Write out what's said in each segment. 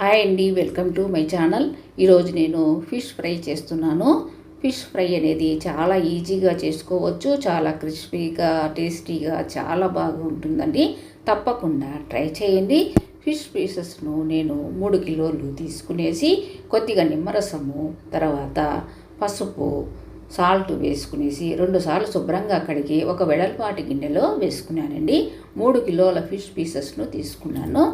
Hi అండి welcome to my channel ఈరోజు నేను ఫిష్ ఫ్రై చేస్తున్నాను. ఫిష్ ఫ్రై అనేది చాలా ఈజీగా చేసుకోవచ్చు చాలా క్రిస్పీగా టేస్టీగా చాలా బాగుంటుందండి. తప్పకుండా ట్రై చేయండి. ఫిష్ పీసెస్ను నేను మూడు కిలోలు తీసుకునేసి కొద్దిగా నిమ్మరసము తర్వాత పసుపు సాల్ట్ వేసుకునేసి రెండు సార్లు శుభ్రంగా కడిగి ఒక వెడల్పాటి గిన్నెలో వేసుకున్నానండి. మూడు కిలోల ఫిష్ పీసెస్ను తీసుకున్నాను.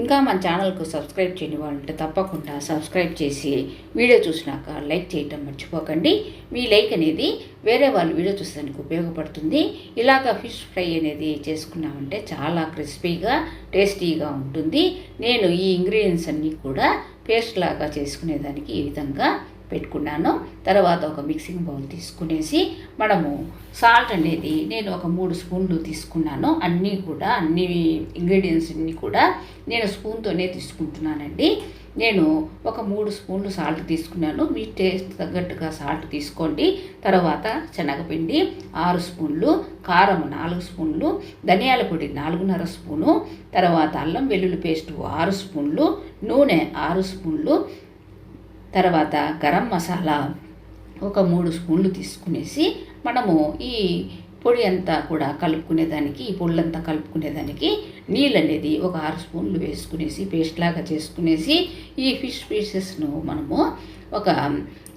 ఇంకా మన ఛానల్కు సబ్స్క్రైబ్ చేయని వాళ్ళంటే తప్పకుండా సబ్స్క్రైబ్ చేసి వీడియో చూసినాక లైక్ చేయటం మర్చిపోకండి. మీ లైక్ అనేది వేరే వాళ్ళు వీడియో చూసేదానికి ఉపయోగపడుతుంది. ఇలాగ ఫిష్ ఫ్రై అనేది చేసుకున్నామంటే చాలా క్రిస్పీగా టేస్టీగా ఉంటుంది. నేను ఈ ఇంగ్రీడియంట్స్ అన్నీ కూడా పేస్ట్ లాగా చేసుకునేదానికి ఈ విధంగా పెట్టుకున్నాను. తర్వాత ఒక మిక్సింగ్ బౌల్ తీసుకునేసి మనము సాల్ట్ అనేది నేను ఒక మూడు స్పూన్లు తీసుకున్నాను. అన్నీ కూడా అన్ని ఇంగ్రీడియంట్స్ని కూడా నేను స్పూన్తోనే తీసుకుంటున్నానండి. నేను ఒక మూడు స్పూన్లు సాల్ట్ తీసుకున్నాను. మీ టేస్ట్ తగ్గట్టుగా సాల్ట్ తీసుకోండి. తర్వాత శనగపిండి ఆరు స్పూన్లు కారం నాలుగు స్పూన్లు ధనియాల పొడి నాలుగున్నర స్పూను తర్వాత అల్లం వెల్లుల్లి పేస్ట్ ఆరు స్పూన్లు నూనె ఆరు స్పూన్లు తర్వాత గరం మసాలా ఒక మూడు స్పూన్లు తీసుకునేసి మనము ఈ పొడి అంతా కూడా కలుపుకునేదానికి ఈ పొళ్ళంతా కలుపుకునేదానికి నీళ్ళు అనేది ఒక ఆరు స్పూన్లు వేసుకునేసి పేస్ట్ లాగా చేసుకునేసి ఈ ఫిష్ పీసెస్ను మనము ఒక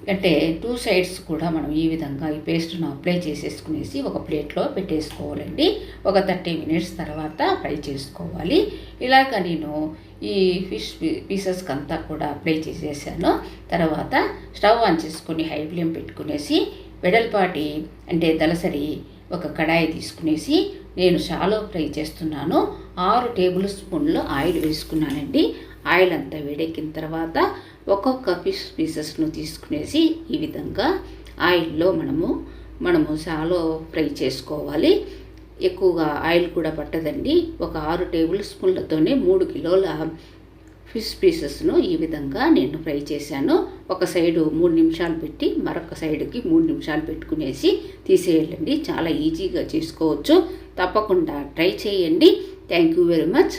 అంటే టూ సైడ్స్ కూడా మనం ఈ విధంగా ఈ పేస్ట్ను అప్లై చేసేసుకునేసి ఒక ప్లేట్లో పెట్టేసుకోవాలండి. ఒక థర్టీ మినిట్స్ తర్వాత ఫ్రై చేసుకోవాలి. ఇలాగ నేను ఈ ఫిష్ పీసెస్కి అంతా కూడా అప్లై చేసేసాను. తర్వాత స్టవ్ ఆన్ చేసుకొని హై ఫ్లేమ్ పెట్టుకునేసి వెడల్పాటి అంటే దలసరి ఒక కడాయి తీసుకునేసి నేను షాలో ఫ్రై చేస్తున్నాను. ఆరు టేబుల్ స్పూన్లు ఆయిల్ వేసుకున్నానండి. ఆయిల్ అంతా వేడెక్కిన తర్వాత ఒక్కొక్క ఫిష్ పీసెస్ను తీసుకునేసి ఈ విధంగా ఆయిల్లో మనము మనము షాలో ఫ్రై చేసుకోవాలి. ఎక్కువగా ఆయిల్ కూడా పట్టదండి. ఒక ఆరు టేబుల్ స్పూన్లతోనే మూడు కిలోల ఫిష్ పీసెస్ను ఈ విధంగా నేను ఫ్రై చేశాను. ఒక సైడు మూడు నిమిషాలు పెట్టి మరొక సైడుకి మూడు నిమిషాలు పెట్టుకునేసి తీసేయండి. చాలా ఈజీగా చేసుకోవచ్చు. తప్పకుండా ట్రై చేయండి. Thank you very much